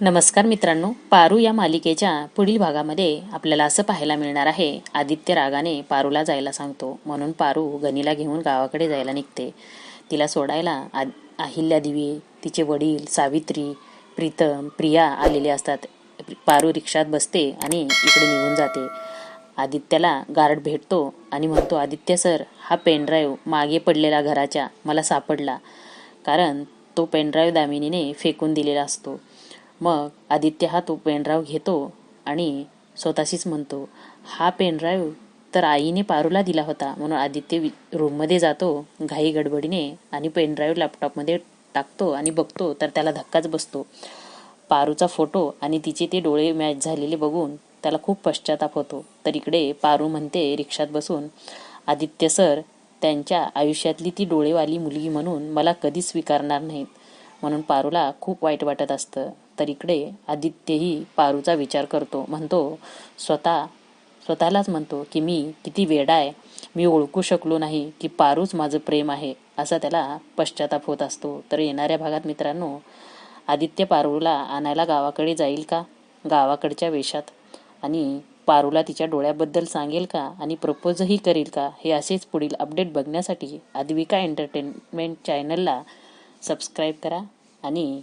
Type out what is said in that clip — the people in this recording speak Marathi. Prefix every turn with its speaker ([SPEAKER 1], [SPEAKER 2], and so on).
[SPEAKER 1] नमस्कार मित्रांनो पारू या मालिकेच्या पुढील भागामध्ये आपल्याला असं पाहायला मिळणार आहे आदित्य रागाने पारूला जायला सांगतो. म्हणून पारू गणीला घेऊन गावाकडे जायला निघते. तिला सोडायला आ अहिल्या दिवी तिचे वडील सावित्री प्रीतम प्रिया आलेले असतात. पारू रिक्षात बसते आणि इकडे निघून जाते. आदित्याला गार्ड भेटतो आणि म्हणतो आदित्य सर हा पेनड्राईव्ह मागे पडलेला घराच्या मला सापडला. कारण तो पेनड्राईव्ह दामिनीने फेकून दिलेला असतो. मग आदित्य हा तो पेनड्राईव्ह घेतो आणि स्वतःशीच म्हणतो हा पेनड्राईव्ह तर आईने पारूला दिला होता म्हणून आदित्य वि रूममध्ये जातो घाई गडबडीने आणि पेनड्राईव्ह लॅपटॉपमध्ये टाकतो आणि बघतो तर त्याला धक्काच बसतो. पारूचा फोटो आणि तिचे ते डोळे मॅच झालेले बघून त्याला खूप पश्चाताप होतो. तर इकडे पारू म्हणते रिक्षात बसून आदित्य सर त्यांच्या आयुष्यातली ती डोळेवाली मुलगी म्हणून मला कधीच स्वीकारणार नाहीत म्हणून पारूला खूप वाईट वाटत असतं. तर इकडे आदित्यही पारूचा विचार करतो. म्हणतो स्वतः स्वतःलाच म्हणतो की मी किती वेडा आहे. मी ओळखू शकलो नाही की पारूच माझं प्रेम आहे. असा त्याला पश्चाताप होत असतो. तर येणाऱ्या भागात मित्रांनो आदित्य पारूला आणायला गावाकडे जाईल का? गावाकडच्या वेशात. आणि पारूला तिच्या डोळ्याबद्दल सांगेल का? आणि प्रपोजही करेल का? हे असेच पुढील अपडेट बघण्यासाठी आदविका एंटरटेनमेंट चॅनलला सबस्क्राईब करा. आणि